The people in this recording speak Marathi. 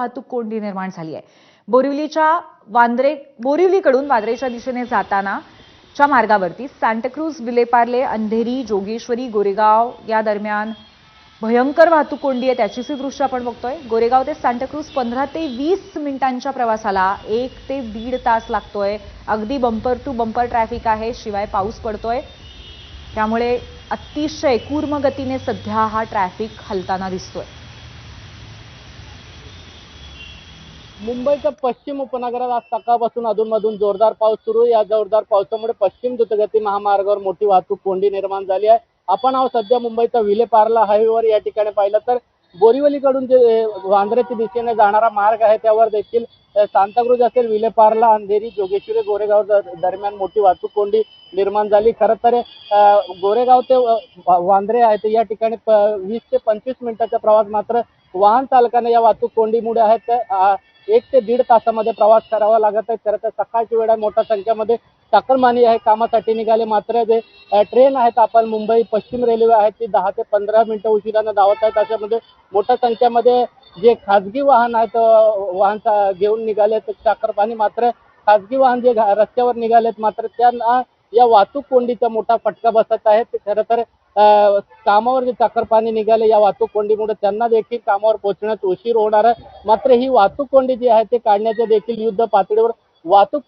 वाहतूक कोंडी निर्माण झाली आहे. बोरिवलीच्या वांद्रे बोरिवलीकडून वांद्रेच्या दिशेने जाताना च्या मार्गावरती सांताक्रूज विलेपार्ले अंधेरी जोगेश्वरी गोरेगाव या दरम्यान भयंकर वाहतूक कोंडी आहे. त्याचीच दृश्य आपण बघतोय. गोरेगाव ते सांताक्रूज पंधरा ते वीस मिनिटांच्या प्रवासाला एक ते दीड तास लागतोय. अगदी बंपर टू बंपर ट्रॅफिक आहे शिवाय पाऊस पडतोय. त्यामुळे अतिशय कूर्म गतीने सध्या हा ट्रॅफिक हलताना दिसतोय. मुंबईच्या पश्चिम उपनगरात आज सकाळपासून अधूनमधून जोरदार पाऊस सुरू आहे. या जोरदार पावसामुळे पश्चिम द्रुतगती महामार्गावर मोठी वाहतूक कोंडी निर्माण झाली आहे. आपण आहोत सध्या मुंबईचा विलेपार्ला हायवेवर. या ठिकाणी पाहिलं तर बोरिवलीकडून जे वांद्र्याच्या दिशेने जाणारा मार्ग आहे त्यावर देखील सांताक्रुज असेल विलेपार्ला अंधेरी जोगेश्वरी गोरेगाव दरम्यान मोठी वाहतूक कोंडी निर्माण झाली. खरं तर गोरेगाव ते वांद्रे आहे ते या ठिकाणी वीस ते पंचवीस मिनिटाचा प्रवास मात्र वाहन चालकांना या वाहतूक कोंडीमुळे आहेत. एक ते दीड तासामध्ये प्रवास करावा लागत आहे. खरं तर सकाळची वेळ आहे. मोठ्या संख्येमध्ये चाकरमानी आहे. कामासाठी निघाले. मात्र जे ट्रेन आहेत आपण मुंबई पश्चिम रेल्वे आहेत ती दहा ते पंधरा मिनिटं उशिरानं धावत आहेत. त्याच्यामध्ये मोठ्या संख्येमध्ये जे खाजगी वाहन आहेत वाहन घेऊन निघाले आहेत. चाकरमानी मात्र खाजगी वाहन जे रस्त्यावर निघालेत मात्र त्यांना या वाहतूक कोंडीचा मोठा फटका बसत आहे. ते खरं तर कामावर जे चाकरपाणी निघाले या वाहतूक कोंडीमुळे त्यांना देखील कामावर पोहोचण्यास उशीर होणार आहे. मात्र ही वाहतूक कोंडी जी आहे ते काढण्याचे देखील युद्ध पातळीवर वाहतूक